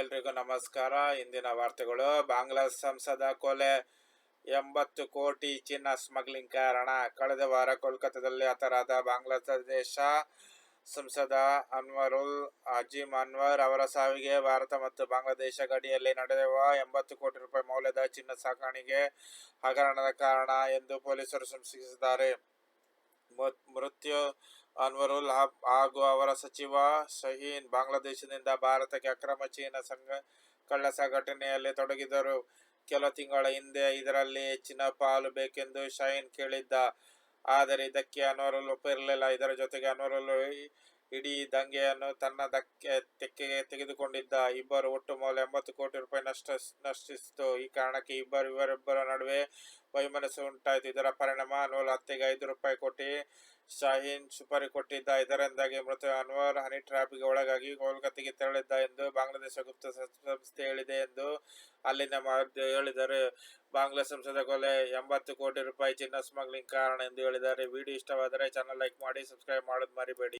ಎಲ್ರಿಗೂ ನಮಸ್ಕಾರ. ಇಂದಿನ ವಾರ್ತೆಗಳು. ಬಾಂಗ್ಲಾ ಸಂಸದ ಕೊಲೆ. ಎಂಬತ್ತು ಕೋಟಿ ಚಿನ್ನ ಸ್ಮಗ್ಲಿಂಗ್ ಕಾರಣ. ಕಳೆದ ವಾರ ಕೋಲ್ಕತ್ತಾದಲ್ಲಿ ಹತರಾದ ಬಾಂಗ್ಲಾದೇಶ ಸಂಸದ ಅನ್ವರುಲ್, ಅಜೀಮ್ ಅನ್ವರ್ ಅವರ ಸಾವಿಗೆ ಭಾರತ ಮತ್ತು ಬಾಂಗ್ಲಾದೇಶ ಗಡಿಯಲ್ಲಿ ನಡೆಯುವ ಎಂಬತ್ತು ಕೋಟಿ ರೂಪಾಯಿ ಮೌಲ್ಯದ ಚಿನ್ನ ಸಾಗಾಣಿಕೆ ಹಗರಣದ ಕಾರಣ ಎಂದು ಪೊಲೀಸರು ಸಂಶಯಿಸಿದ್ದಾರೆ ಮೃತ್ಯು ಅನ್ವರುಲ್ ಹಬ್ ಹಾಗೂ ಅವರ ಸಚಿವ ಶಹೀನ್ ಬಾಂಗ್ಲಾದೇಶದಿಂದ ಭಾರತಕ್ಕೆ ಅಕ್ರಮ ಚೀನಾ ಸಂಘ ಕಳ್ಳ ಸಂಘಟನೆಯಲ್ಲಿ ತೊಡಗಿದರು ಕೆಲ ತಿಂಗಳ ಹಿಂದೆ ಇದರಲ್ಲಿ ಹೆಚ್ಚಿನ ಪಾಲು ಬೇಕೆಂದು ಶಹೀನ್ ಕೇಳಿದ್ದ. ಆದರೆ ಇದಕ್ಕೆ ಅನ್ವರುಲ್ ಒಪ್ಪಿರಲಿಲ್ಲ. ಇದರ ಜೊತೆಗೆ ಅನ್ವರುಲ್ ಇಡೀ ದಂಗೆಯನ್ನು ತನ್ನ ದಕ್ಕೆ ತೆಕ್ಕೆಗೆ ತೆಗೆದುಕೊಂಡಿದ್ದ ಇಬ್ಬರು ಒಟ್ಟು ಮೌಲ್ಯ ಎಂಬತ್ತು ಕೋಟಿ ರೂಪಾಯಿ ನಷ್ಟ, ನಷ್ಟಿಸಿತು. ಈ ಕಾರಣಕ್ಕೆ ಇಬ್ಬರು ಇವರಿಬ್ಬರ ನಡುವೆ ವೈಮನಸ್ಸು ಉಂಟಾಯಿತು. ಇದರ ಪರಿಣಾಮ ಅನ್ವರ್ ಹತ್ಯೆಗೆ ಐದು ರೂಪಾಯಿ ಕೊಟ್ಟು ಶಾಹೀನ್ ಸುಪಾರಿ ಕೊಟ್ಟಿದ್ದ. ಇದರಿಂದಾಗಿ ಮೃತ ಅನ್ವರ್ ಹನಿ ಟ್ರಾಪ್ಗೆ ಒಳಗಾಗಿ ಕೋಲ್ಕತ್ತೆಗೆ ತೆರಳಿದ್ದ ಎಂದು ಬಾಂಗ್ಲಾದೇಶ ಗುಪ್ತ ಸಂಸ್ಥೆ ಹೇಳಿದೆ ಎಂದು ಅಲ್ಲಿನ ಹೇಳಿದರು. ಬಾಂಗ್ಲಾ ಸಂಸದ ಕೊಲೆ, ಎಂಬತ್ತು ಕೋಟಿ ರೂಪಾಯಿ ಚಿನ್ನ ಸ್ಮಗ್ಲಿಂಗ್ ಕಾರಣ ಎಂದು ಹೇಳಿದ್ದಾರೆ. ವಿಡಿಯೋ ಇಷ್ಟವಾದರೆ ಚಾನಲ್ ಲೈಕ್ ಮಾಡಿ ಸಬ್ಸ್ಕ್ರೈಬ್ ಮಾಡೋದು ಮರಿಬೇಡಿ.